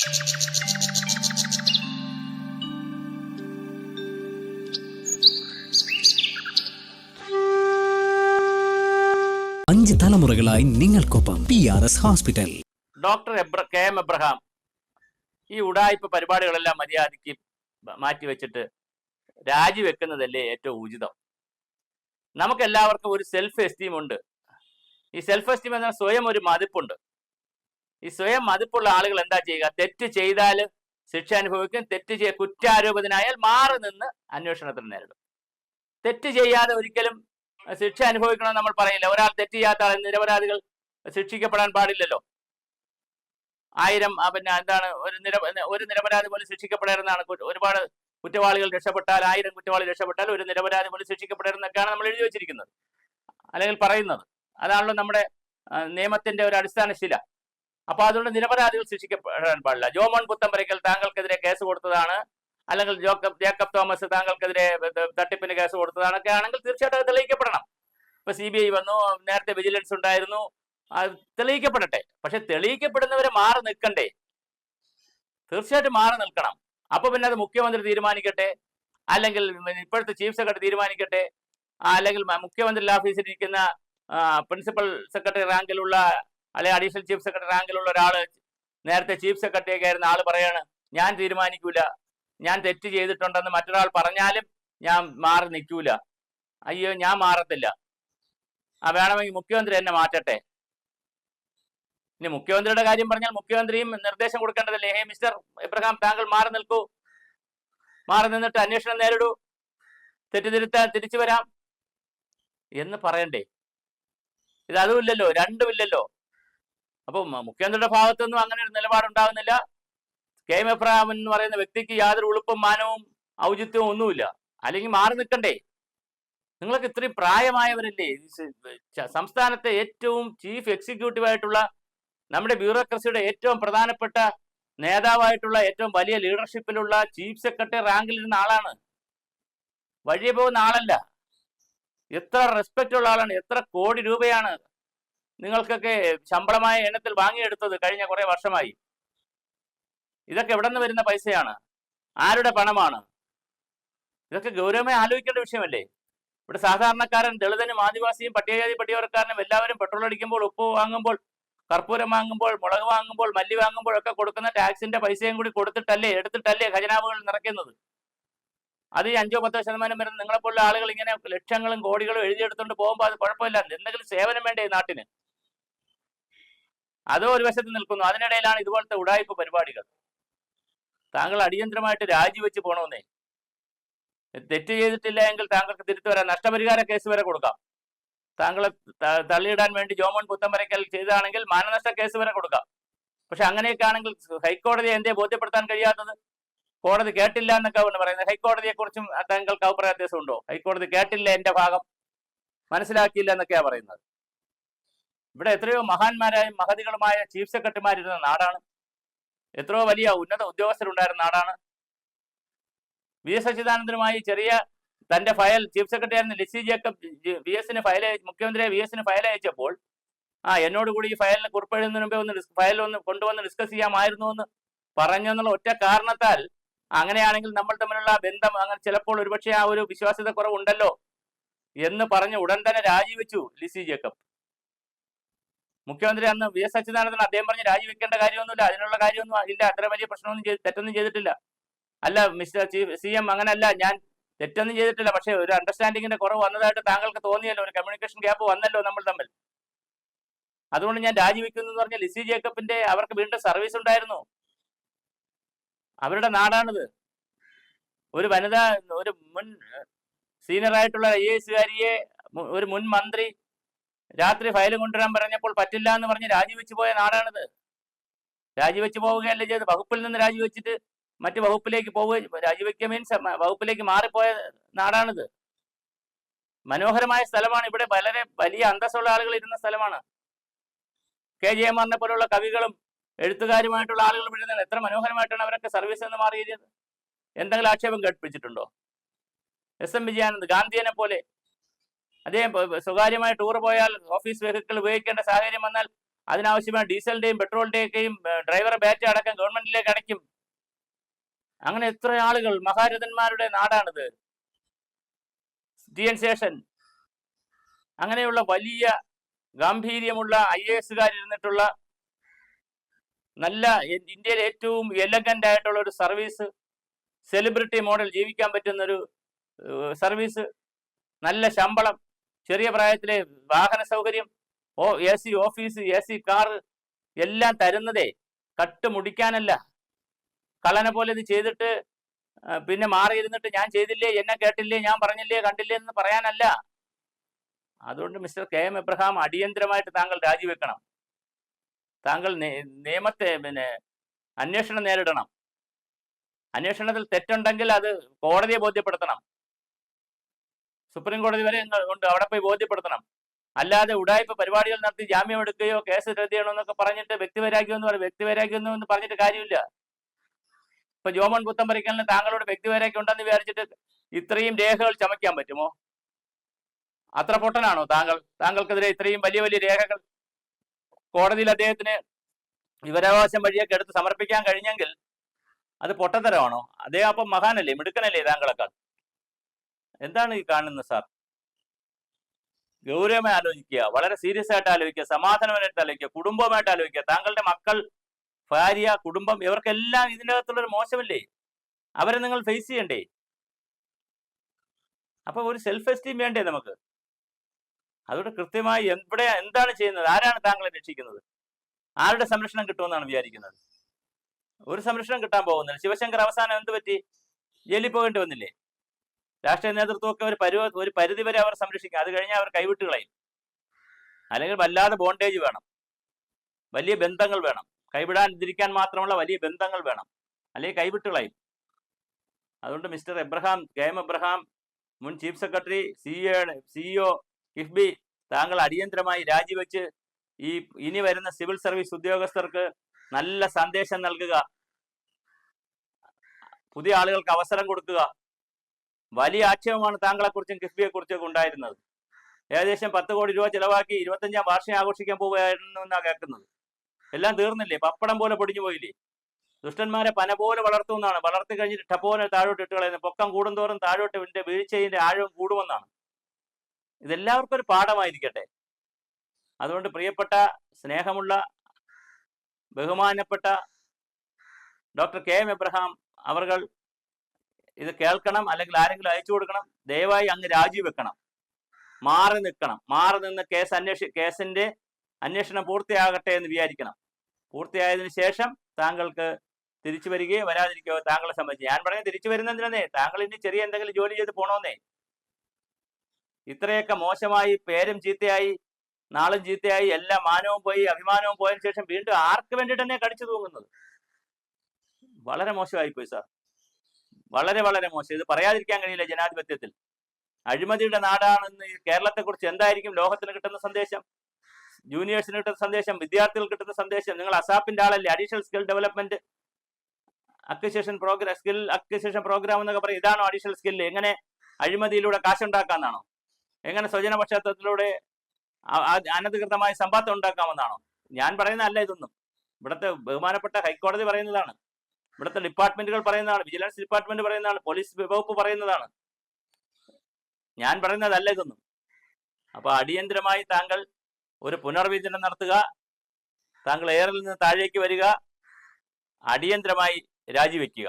അഞ്ച് തലമുറകളായി നിങ്ങൾക്കൊപ്പം P R S hospital doctor K M Abraham ഈ ഉടായ്പ പരിപാടികളെല്ലാം മര്യാദയ്ക്ക് മാറ്റിവെച്ചിട്ട് രാജിവെക്കുന്നതല്ലേ ഏറ്റവും ഉചിതം. നമുക്കെല്ലാവർക്കും ഒരു സെൽഫ് എസ്റ്റീം ഉണ്ട്. ഈ സെൽഫ് എസ്റ്റീം എന്ന സ്വയം ഒരു മതിപ്പുണ്ട്. ഈ സ്വയം മതിപ്പുള്ള ആളുകൾ എന്താ ചെയ്യുക? തെറ്റ് ചെയ്താൽ ശിക്ഷ അനുഭവിക്കും തെറ്റ് ചെയ്യ കുറ്റാരോപിതനായാൽ മാറി നിന്ന് അന്വേഷണത്തിന് നേരിടും. തെറ്റ് ചെയ്യാതെ ഒരിക്കലും ശിക്ഷ അനുഭവിക്കണമെന്ന് നമ്മൾ പറയില്ല ഒരാൾ തെറ്റ് ചെയ്യാത്ത ആൾ നിരപരാധികൾ ശിക്ഷിക്കപ്പെടാൻ പാടില്ലല്ലോ. ആയിരം പിന്നെ എന്താണ് ഒരു നിര ഒരു നിരപരാധി പോലും ശിക്ഷിക്കപ്പെടരുന്നതാണ് ഒരുപാട് കുറ്റവാളികൾ രക്ഷപ്പെട്ടാൽ ആയിരം കുറ്റവാളി രക്ഷപ്പെട്ടാൽ ഒരു നിരപരാധി പോലും ശിക്ഷിക്കപ്പെടരുന്നൊക്കെയാണ് നമ്മൾ എഴുതി വെച്ചിരിക്കുന്നത്. അല്ലെങ്കിൽ പറയുന്നത്. അതാണല്ലോ നമ്മുടെ നിയമത്തിന്റെ ഒരു അടിസ്ഥാന ശില അപ്പൊ അതുകൊണ്ട് നിരപരാധികൾ ശിക്ഷിക്കപ്പെടാൻ പാടില്ല. ജോമോൻ പുത്തമ്പരയ്ക്കൽ താങ്കൾക്കെതിരെ കേസ് കൊടുത്തതാണ്. അല്ലെങ്കിൽ ജോക്കബ് ജേക്കബ് തോമസ് താങ്കൾക്കെതിരെ തട്ടിപ്പിന് കേസ് കൊടുത്തതാണൊക്കെ ആണെങ്കിൽ തീർച്ചയായിട്ടും തെളിയിക്കപ്പെടണം. ഇപ്പൊ സി ബി ഐ വന്നു നേരത്തെ വിജിലൻസ് ഉണ്ടായിരുന്നു. അത് തെളിയിക്കപ്പെടട്ടെ. പക്ഷെ തെളിയിക്കപ്പെടുന്നവരെ മാറി നിൽക്കണ്ടേ? തീർച്ചയായിട്ടും മാറി നിൽക്കണം. അപ്പൊ പിന്നെ അത് മുഖ്യമന്ത്രി തീരുമാനിക്കട്ടെ? അല്ലെങ്കിൽ ഇപ്പോഴത്തെ ചീഫ് സെക്രട്ടറി തീരുമാനിക്കട്ടെ? അല്ലെങ്കിൽ മുഖ്യമന്ത്രി ഓഫീസിൽ ഇരിക്കുന്ന പ്രിൻസിപ്പൽ സെക്രട്ടറി റാങ്കിലുള്ള അല്ലെങ്കിൽ അഡീഷണൽ ചീഫ് സെക്രട്ടറി റാങ്കിലുള്ള ഒരാൾ നേരത്തെ ചീഫ് സെക്രട്ടറി ഒക്കെ ആയിരുന്ന ആൾ പറയാണ് ഞാൻ തീരുമാനിക്കൂല. ഞാൻ തെറ്റ് ചെയ്തിട്ടുണ്ടെന്ന് മറ്റൊരാൾ പറഞ്ഞാലും ഞാൻ മാറി നിൽക്കൂല. അയ്യോ ഞാൻ മാറത്തില്ല. ആ വേണമെങ്കിൽ മുഖ്യമന്ത്രി എന്നെ മാറ്റട്ടെ. ഇനി മുഖ്യമന്ത്രിയുടെ കാര്യം പറഞ്ഞാൽ മുഖ്യമന്ത്രിയും നിർദ്ദേശം കൊടുക്കേണ്ടതല്ലേ? ഹേ മിസ്റ്റർ ഇബ്രഹാം താങ്കൾ മാറി നിൽക്കൂ. മാറി നിന്നിട്ട് അന്വേഷണം നേരിടൂ. തെറ്റിതിരുത്താൻ തിരിച്ചു വരാം. എന്ന് പറയണ്ടേ? ഇത് അതുമില്ലല്ലോ രണ്ടുമില്ലല്ലോ. അപ്പൊ മുഖ്യമന്ത്രിയുടെ ഭാഗത്തൊന്നും അങ്ങനെ ഒരു നിലപാടുണ്ടാകുന്നില്ല. കെ എം എബ്രഹാം എന്ന് പറയുന്ന വ്യക്തിക്ക് യാതൊരു ഉളുപ്പും മാനവും ഔചിത്യവും ഒന്നുമില്ല. അല്ലെങ്കിൽ മാറി നിൽക്കണ്ടേ? നിങ്ങൾക്ക് ഇത്രയും പ്രായമായവരല്ലേ? സംസ്ഥാനത്തെ ഏറ്റവും ചീഫ് എക്സിക്യൂട്ടീവ് ആയിട്ടുള്ള നമ്മുടെ ബ്യൂറോക്രസിയുടെ ഏറ്റവും പ്രധാനപ്പെട്ട നേതാവായിട്ടുള്ള ഏറ്റവും വലിയ ലീഡർഷിപ്പിലുള്ള ചീഫ് സെക്രട്ടറി റാങ്കിലിരുന്ന ആളാണ്. വഴിയെ പോകുന്ന ആളല്ല. എത്ര റെസ്പെക്റ്റ് ഉള്ള ആളാണ്. എത്ര കോടി രൂപയാണ് നിങ്ങൾക്കൊക്കെ ശമ്പളമായ എണ്ണത്തിൽ വാങ്ങിയെടുത്തത് കഴിഞ്ഞ കുറെ വർഷമായി. ഇതൊക്കെ എവിടെ നിന്ന് വരുന്ന പൈസയാണ്? ആരുടെ പണമാണ്? ഇതൊക്കെ ഗൗരവമായി ആലോചിക്കേണ്ട വിഷയമല്ലേ? ഇവിടെ സാധാരണക്കാരൻ ദളിതനും ആദിവാസിയും പട്ടികജാതി പട്ടികവർക്കാരനും എല്ലാവരും പെട്രോൾ അടിക്കുമ്പോൾ ഉപ്പ് വാങ്ങുമ്പോൾ കർപ്പൂരം വാങ്ങുമ്പോൾ മുളക് വാങ്ങുമ്പോൾ മല്ലി വാങ്ങുമ്പോൾ ഒക്കെ കൊടുക്കുന്ന ടാക്സിന്റെ പൈസയും കൂടി കൊടുത്തിട്ടല്ലേ എടുത്തിട്ടല്ലേ ഖജനാവുകൾ നിറയ്ക്കുന്നത്? അത് അഞ്ചോ പത്തോ ശതമാനം വരുന്ന നിങ്ങളെപ്പോലുള്ള ആളുകൾ ഇങ്ങനെ ലക്ഷങ്ങളും കോടികളും എഴുതിയെടുത്തുകൊണ്ട് പോകുമ്പോൾ അത് കുഴപ്പമില്ല. എന്തെങ്കിലും സേവനം വേണ്ടേ നാട്ടിന്? അതോ ഒരു വശത്ത് നിൽക്കുന്നു. അതിനിടയിലാണ് ഇതുപോലത്തെ ഉടായ്പ പരിപാടികൾ. താങ്കൾ അടിയന്തരമായിട്ട് രാജിവെച്ച് പോണമെന്നേ തെറ്റ് ചെയ്തിട്ടില്ല എങ്കിൽ താങ്കൾക്ക് തിരുത്തു വരാം. നഷ്ടപരിഹാര കേസ് വരെ കൊടുക്കാം. താങ്കളെ തള്ളിയിടാൻ വേണ്ടി ജോമോൻ പുത്തമ്പരയ്ക്കൽ ചെയ്താണെങ്കിൽ മാനനഷ്ട കേസ് വരെ കൊടുക്കാം. പക്ഷെ അങ്ങനെയൊക്കെ ആണെങ്കിൽ ഹൈക്കോടതിയെ എന്തേ ബോധ്യപ്പെടുത്താൻ കഴിയാത്തത്? കോടതി കേട്ടില്ല എന്നൊക്കെ പറയുന്നത്. ഹൈക്കോടതിയെ കുറിച്ചും താങ്കൾക്ക് അഭിപ്രായ വ്യത്യാസം ഉണ്ടോ ഹൈക്കോടതി കേട്ടില്ല എന്റെ ഭാഗം. മനസ്സിലാക്കിയില്ല എന്നൊക്കെയാ പറയുന്നത്. ഇവിടെ എത്രയോ മഹാന്മാരായ മഹതികളുമായ ചീഫ് സെക്രട്ടറിമാരിരുന്ന നാടാണ്. എത്രയോ വലിയ ഉന്നത ഉദ്യോഗസ്ഥരുണ്ടായിരുന്ന നാടാണ്. വി എസ് അച്യുതാനന്ദനുമായി ചെറിയ തന്റെ ഫയൽ ചീഫ് സെക്രട്ടറി ആയിരുന്ന ലിസി ജേക്കബ് വി എസിന് ഫയൽ മുഖ്യമന്ത്രിയെ വി എസിന് ഫയൽ അയച്ചപ്പോൾ ആ എന്നോട് കൂടി ഈ ഫയലിന് കുറിപ്പെഴുതുന്നതിന് മുമ്പേ ഒന്ന് ഫയൽ ഒന്ന് കൊണ്ടുവന്ന് ഡിസ്കസ് ചെയ്യാമായിരുന്നു എന്ന് പറഞ്ഞെന്നുള്ള ഒറ്റ കാരണത്താൽ അങ്ങനെയാണെങ്കിൽ നമ്മൾ തമ്മിലുള്ള ബന്ധം അങ്ങനെ ചിലപ്പോൾ ഒരുപക്ഷെ ആ ഒരു വിശ്വാസ്യത കുറവുണ്ടല്ലോ എന്ന് പറഞ്ഞ് ഉടൻ തന്നെ രാജിവെച്ചു ലിസി ജേക്കബ്. മുഖ്യമന്ത്രി അന്ന് വി എസ് അച്യുതാനന്ദൻ അദ്ദേഹം പറഞ്ഞ് രാജിവെക്കേണ്ട കാര്യമൊന്നുമില്ല അതിനുള്ള കാര്യമൊന്നും ഇല്ല അത്ര വലിയ പ്രശ്നമൊന്നും ചെയ്ത് തെറ്റൊന്നും ചെയ്തിട്ടില്ല. അല്ല മിസ്റ്റർ ചീഫ് സി എം അങ്ങനല്ല ഞാൻ തെറ്റൊന്നും ചെയ്തിട്ടില്ല പക്ഷേ ഒരു അണ്ടർസ്റ്റാൻഡിങ്ങിന്റെ കുറവ് വന്നതായിട്ട് താങ്കൾക്ക് തോന്നിയല്ലോ ഒരു കമ്മ്യൂണിക്കേഷൻ ഗ്യാപ്പ് വന്നല്ലോ നമ്മൾ തമ്മിൽ. അതുകൊണ്ട് ഞാൻ രാജിവെക്കുന്നു എന്ന് പറഞ്ഞ ലിസി ജേക്കബിന്റെ അവർക്ക് വീണ്ടും സർവീസ് ഉണ്ടായിരുന്നു. അവരുടെ നാടാണിത്. ഒരു വനിതാ ഒരു മുൻ സീനിയർ ആയിട്ടുള്ള ഐ എസുകാരിയെ ഒരു മുൻ മന്ത്രി രാത്രി ഫയൽ കൊണ്ടുവരാൻ പറഞ്ഞപ്പോൾ പറ്റില്ല എന്ന് പറഞ്ഞ് രാജിവെച്ചു പോയ നാടാണിത്. രാജിവെച്ച് പോവുകയല്ല ചെയ്ത് വകുപ്പിൽ നിന്ന് രാജിവെച്ചിട്ട് മറ്റു വകുപ്പിലേക്ക് പോവുക രാജിവെക്കുക മീൻസ് വകുപ്പിലേക്ക് മാറിപ്പോയ നാടാണിത്. മനോഹരമായ സ്ഥലമാണ്. ഇവിടെ വളരെ വലിയ അന്തസ്സുള്ള ആളുകൾ ഇരുന്ന സ്ഥലമാണ്. കെ. ജയമാറിനെ പോലുള്ള കവികളും എഴുത്തുകാരുമായിട്ടുള്ള ആളുകൾ വിടുന്നത് എത്ര മനോഹരമായിട്ടാണ് അവരൊക്കെ സർവീസ് നിന്ന് മാറിയത്. എന്തെങ്കിലും ആക്ഷേപം കേൾപ്പിച്ചിട്ടുണ്ടോ എസ്. എം. വിജയാനന്ദ് ഗാന്ധിയനെ പോലെ അദ്ദേഹം സ്വകാര്യമായ ടൂർ പോയാൽ ഓഫീസ് വെഹിക്കിൾ ഉപയോഗിക്കേണ്ട സാഹചര്യം വന്നാൽ അതിനാവശ്യമായ ഡീസലിന്റെയും പെട്രോളിന്റെയൊക്കെയും ഡ്രൈവറെ ബാറ്റ് അടക്കം ഗവൺമെന്റിലേക്ക് അടയ്ക്കും. അങ്ങനെ എത്ര ആളുകൾ മഹാരഥന്മാരുടെ നാടാണിത്. എൻ ശേഷൻ അങ്ങനെയുള്ള വലിയ ഗാംഭീര്യമുള്ള ഐ എ എസുകാരിരുന്നിട്ടുള്ള നല്ല ഇന്ത്യയിലെ ഏറ്റവും എലഗന്റ് ആയിട്ടുള്ള ഒരു സർവീസ് സെലിബ്രിറ്റി മോഡൽ ജീവിക്കാൻ പറ്റുന്ന ഒരു സർവീസ് നല്ല ശമ്പളം ചെറിയ പ്രായത്തിലെ വാഹന സൗകര്യം ഓ A C office A C car എല്ലാം തരുന്നതേ. കട്ട് മുടിക്കാനല്ല. കള്ളനെ പോലെ ഇത് ചെയ്തിട്ട് പിന്നെ മാറിയിരുന്നിട്ട് ഞാൻ ചെയ്തില്ലേ എന്നെ കേട്ടില്ലേ ഞാൻ പറഞ്ഞില്ലേ കണ്ടില്ലേ എന്ന് പറയാനല്ല. അതുകൊണ്ട് മിസ്റ്റർ കെ എം എബ്രഹാം അടിയന്തരമായിട്ട് താങ്കൾ രാജിവെക്കണം. താങ്കൾ നിയമത്തെ പിന്നെ അന്വേഷണം നേരിടണം. അന്വേഷണത്തിൽ തെറ്റുണ്ടെങ്കിൽ അത് കോടതിയെ ബോധ്യപ്പെടുത്തണം. സുപ്രീം കോടതി വരെ ഉണ്ട്. അവിടെ പോയി ബോധ്യപ്പെടുത്തണം. അല്ലാതെ ഉടായ്പ പരിപാടികൾ നടത്തി ജാമ്യം എടുക്കുകയോ കേസ് റദ്ദ് ചെയ്യണമെന്നൊക്കെ പറഞ്ഞിട്ട് വ്യക്തിവൈരാഗ്യം എന്ന് പറയും. വ്യക്തിവൈരാഗ്യം എന്ന് പറഞ്ഞിട്ട് കാര്യമില്ല. ഇപ്പൊ ജോമോൻ പുത്തമ്പരിക്കലിന് താങ്കളോട് വ്യക്തിവൈരാഗ്യം ഉണ്ടെന്ന് വിചാരിച്ചിട്ട് ഇത്രയും രേഖകൾ ചമയ്ക്കാൻ പറ്റുമോ? അത്ര പൊട്ടനാണോ താങ്കൾ? താങ്കൾക്കെതിരെ ഇത്രയും വലിയ വലിയ രേഖകൾ കോടതിയിൽ അദ്ദേഹത്തിന് വിവരാവകാശം വഴിയൊക്കെ എടുത്ത് സമർപ്പിക്കാൻ കഴിഞ്ഞെങ്കിൽ അത് പൊട്ടത്തരമാണോ? അദ്ദേഹം അപ്പം മഹാനല്ലേ മിടുക്കനല്ലേ താങ്കളെക്കാൾ? എന്താണ് ഈ കാണുന്നത് സാർ? ഗൗരവമായി ആലോചിക്കുക വളരെ സീരിയസ് ആയിട്ട് ആലോചിക്കുക സമാധാനമായിട്ട് ആലോചിക്കുക കുടുംബമായിട്ട് ആലോചിക്കുക. താങ്കളുടെ മക്കൾ ഭാര്യ കുടുംബം ഇവർക്കെല്ലാം ഇതിന്റെ അകത്തുള്ളൊരു മോശമല്ലേ? അവരെ നിങ്ങൾ ഫേസ് ചെയ്യണ്ടേ? അപ്പൊ ഒരു സെൽഫ് എസ്റ്റീം വേണ്ടേ നമുക്ക്? അതുകൊണ്ട് കൃത്യമായി എവിടെ എന്താണ് ചെയ്യുന്നത്? ആരാണ് താങ്കളെ രക്ഷിക്കുന്നത്? ആരുടെ സംരക്ഷണം കിട്ടുമെന്നാണ് വിചാരിക്കുന്നത്? ഒരു സംരക്ഷണം കിട്ടാൻ പോകുന്നില്ല. ശിവശങ്കർ അവസാനം എന്ത് പറ്റി ജയിലിൽ പോകേണ്ടി വന്നില്ലേ? രാഷ്ട്രീയ നേതൃത്വമൊക്കെ ഒരു പരുവ ഒരു പരിധി വരെ അവർ സംരക്ഷിക്കും. അത് കഴിഞ്ഞാൽ അവർ കൈവിട്ട് കളയും. അല്ലെങ്കിൽ വല്ലാതെ ബോണ്ടേജ് വേണം. വലിയ ബന്ധങ്ങൾ വേണം. കൈവിടാതിരിക്കാൻ മാത്രമുള്ള വലിയ ബന്ധങ്ങൾ വേണം. അല്ലെങ്കിൽ കൈവിട്ട് കളയും. അതുകൊണ്ട് mister Abraham K M Abraham മുൻ chief secretary CEO CEO KIIFB താങ്കൾ അടിയന്തരമായി രാജിവെച്ച് ഈ ഇനി വരുന്ന സിവിൽ സർവീസ് ഉദ്യോഗസ്ഥർക്ക് നല്ല സന്ദേശം നൽകുക. പുതിയ ആളുകൾക്ക് അവസരം കൊടുക്കുക. വലിയ ആക്ഷേപമാണ് താങ്കളെക്കുറിച്ചും കിഫ്ബിയെ കുറിച്ചൊക്കെ ഉണ്ടായിരുന്നത്. ഏകദേശം പത്ത് കോടി രൂപ ചിലവാക്കി ഇരുപത്തഞ്ചാം വാർഷികം ആഘോഷിക്കാൻ പോവുകയായിരുന്നു എന്നാണ് കേൾക്കുന്നത്. എല്ലാം തീർന്നില്ലേ? പപ്പടം പോലെ പൊടിഞ്ഞു പോയില്ലേ? ദുഷ്ടന്മാരെ പന പോലെ വളർത്തുമെന്നാണ് വളർത്തി കഴിഞ്ഞിട്ട് ടപ്പോനെ താഴോട്ട് ഇട്ട് കളയുന്നത് പൊക്കം കൂടുന്തോറും താഴോട്ട് ഇതിന്റെ വീഴ്ചയിന്റെ ആഴവും കൂടുമെന്നാണ്. ഇതെല്ലാവർക്കും ഒരു പാഠമായിരിക്കട്ടെ. അതുകൊണ്ട് പ്രിയപ്പെട്ട സ്നേഹമുള്ള ബഹുമാനപ്പെട്ട ഡോക്ടർ കെ എം എബ്രഹാം അവർകൾ ഇത് കേൾക്കണം അല്ലെങ്കിൽ ആരെങ്കിലും അയച്ചു കൊടുക്കണം ദയവായി അങ്ങ് രാജിവെക്കണം. മാറി നിൽക്കണം. മാറി നിന്ന് കേസ് അന്വേഷി കേസിന്റെ അന്വേഷണം പൂർത്തിയാകട്ടെ എന്ന് വിചാരിക്കണം. പൂർത്തിയായതിനു ശേഷം താങ്കൾക്ക് തിരിച്ചു വരികയോ വരാതിരിക്കുകയോ താങ്കളെ സംബന്ധിച്ച്. ഞാൻ പറഞ്ഞത് തിരിച്ചു വരുന്നതിനെ താങ്കൾ ഇനി ചെറിയ എന്തെങ്കിലും ജോലി ചെയ്ത് പോണോന്നേ. ഇത്രയൊക്കെ മോശമായി പേരും ചീത്തയായി നാളും ചീത്തയായി എല്ലാ മാനവും പോയി അഭിമാനവും പോയതിനു ശേഷം വീണ്ടും ആർക്ക് വേണ്ടിയിട്ട് തന്നെ കടിച്ചു തൂങ്ങുന്നത്? വളരെ മോശമായി പോയി സാർ. വളരെ വളരെ മോശം. ഇത് പറയാതിരിക്കാൻ കഴിയില്ല ജനാധിപത്യത്തിൽ. അഴിമതിയുടെ നാടാണെന്ന് കേരളത്തെക്കുറിച്ച് എന്തായിരിക്കും ലോകത്തിന് കിട്ടുന്ന സന്ദേശം? ജൂനിയേഴ്സിന് കിട്ടുന്ന സന്ദേശം? വിദ്യാർത്ഥികൾക്ക് കിട്ടുന്ന സന്ദേശം? നിങ്ങൾ അസാപ്പിന്റെ ആളല്ലേ? Additional skill development acquisition programme skill acquisition programme എന്നൊക്കെ പറയും. ഇതാണോ അഡീഷണൽ സ്കിൽ എങ്ങനെ അഴിമതിയിലൂടെ കാശുണ്ടാക്കാമെന്നാണോ? എങ്ങനെ സ്വജനപക്ഷത്തിലൂടെ അ- അനധികൃതമായ സമ്പാദ്യം ഉണ്ടാക്കാമെന്നാണോ? ഞാൻ പറയുന്നതല്ല ഇതൊന്നും. ഇവിടുത്തെ ബഹുമാനപ്പെട്ട ഹൈക്കോടതി പറയുന്നതാണ്. ഇവിടുത്തെ ഡിപ്പാർട്ട്മെന്റുകൾ പറയുന്നതാണ് വിജിലൻസ് ഡിപ്പാർട്ട്മെന്റ് പറയുന്നതാണ് പോലീസ് വകുപ്പ് പറയുന്നതാണ്. ഞാൻ പറയുന്നതല്ല ഇതൊന്നും. അപ്പൊ അടിയന്തരമായി താങ്കൾ ഒരു പുനർവിചനം നടത്തുക താങ്കൾ എയറിൽ നിന്ന് താഴേക്ക് വരിക അടിയന്തരമായി രാജിവെക്കുക.